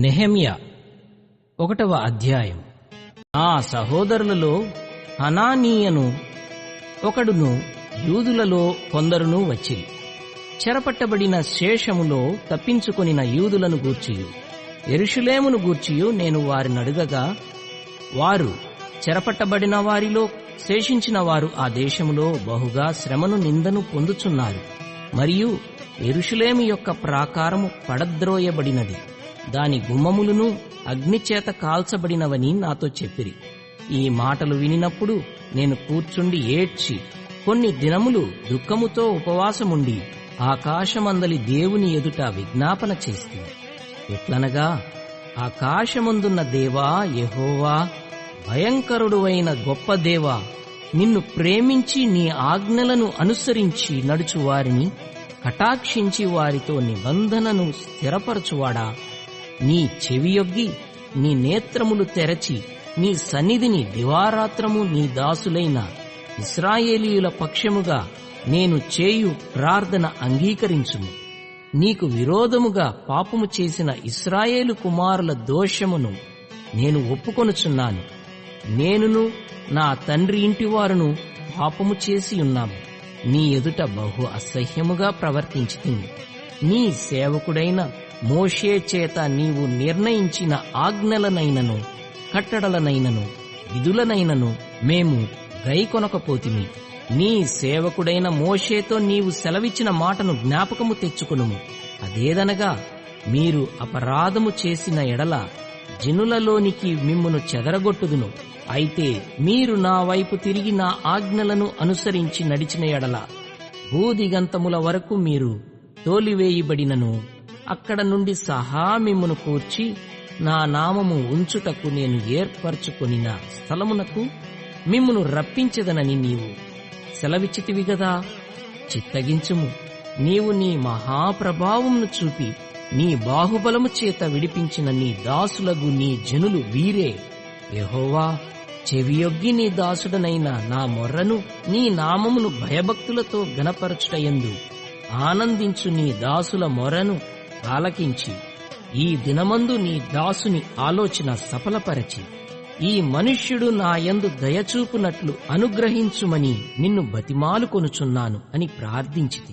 Nehemiah ఒకటవ అధ్యాయం. ఆ సహోదరులలో హనానీయను ఒకడును యూదులలో కొందరును వచ్చిరి. చెరపట్టబడిన శేషములో తప్పించుకొనిన యూదులను గూర్చియు. ఎరుషులేమును గూర్చియు నేను వారిని అడుగగా వారు చెరపట్టబడిన వారిలో శేషించిన వారు ఆ దేశములో బహుగా శ్రమను నిందను పొందుచున్నారు. మరియు ఎరుషులేము యొక్క ప్రాకారము పడద్రోయబడినది. దాని గుమ్మములను అగ్నిచేత కాల్చబడినవని నాతో చెప్పిరి. ఈ మాటలు వినినప్పుడు నేను కూర్చుండి ఏడ్చి కొన్ని దినములు దుఃఖముతో ఉపవాసముండి ఆకాశమందలి దేవుని ఎదుట విజ్ఞాపన చేస్తుంది ఎట్లనగా ఆకాశమందున్న దేవా యహోవా భయంకరుడువైన గొప్ప దేవా నిన్ను ప్రేమించి నీ ఆజ్ఞలను అనుసరించి నడుచు వారిని కటాక్షించి వారితో నిబంధనను స్థిరపరచువాడా? నీ చెవియొగ్గి నీ నేత్రములు తెరచి నీ సన్నిధిని దివారాత్రము నీ దాసులైన ఇస్రాయేలీయుల పక్షముగా నేను చేయు ప్రార్థన అంగీకరించుము. నీకు విరోధముగా పాపము చేసిన ఇస్రాయేలు కుమారుల దోషమును నేను ఒప్పుకొనుచున్నాను. నేనును నా తండ్రి ఇంటివారును పాపము చేసి ఉన్నాము. నీ ఎదుట బహు అసహ్యముగా ప్రవర్తించుతుంది. నీ సేవకుడైన మోషే చేత నీవు నిర్ణయించిన ఆజ్ఞలనైనను కట్టడలనైనను విధులనైనను మేము గైకొనకపోతిమి. నీ సేవకుడైన మోషేతో నీవు సెలవిచ్చిన మాటను జ్ఞాపకము తెచ్చుకునుము. అదేదనగా మీరు అపరాధము చేసిన ఎడల జనులలోనికి మిమ్మును చెదరగొట్టుదును. అయితే మీరు నా వైపు తిరిగి నా ఆజ్ఞలను అనుసరించి నడిచిన ఎడల భూదిగంతముల వరకు మీరు తోలివేయబడినను. అక్కడ నుండి సహా మిమ్మును కూర్చి నా నామము ఉంచుటకు నేను ఏర్పరచుకొనిన స్థలమునకు మిమ్మును రప్పించదనని నీవు సెలవిచ్చితివి గదా. చిత్తగించుము. నీవు నీ మహాప్రభావమును చూపి నీ బాహుబలము చేత విడిపించిన నీ దాసులగు నీ జనులు వీరే. యహోవా చెవియొగ్గి నీ దాసుడనైన నా మొర్రను నీ నామమును భయభక్తులతో గనపరచుటయందు ఆనందించు నీ దాసుల మొరను ఆలకించి ఈ దినమందు నీ దాసుని ఆలోచన సఫలపరచి ఈ మనుష్యుడు నా యందు దయచూపునట్లు అనుగ్రహించుమని నిన్ను బతిమాలుకొనుచున్నాను అని ప్రార్థించితి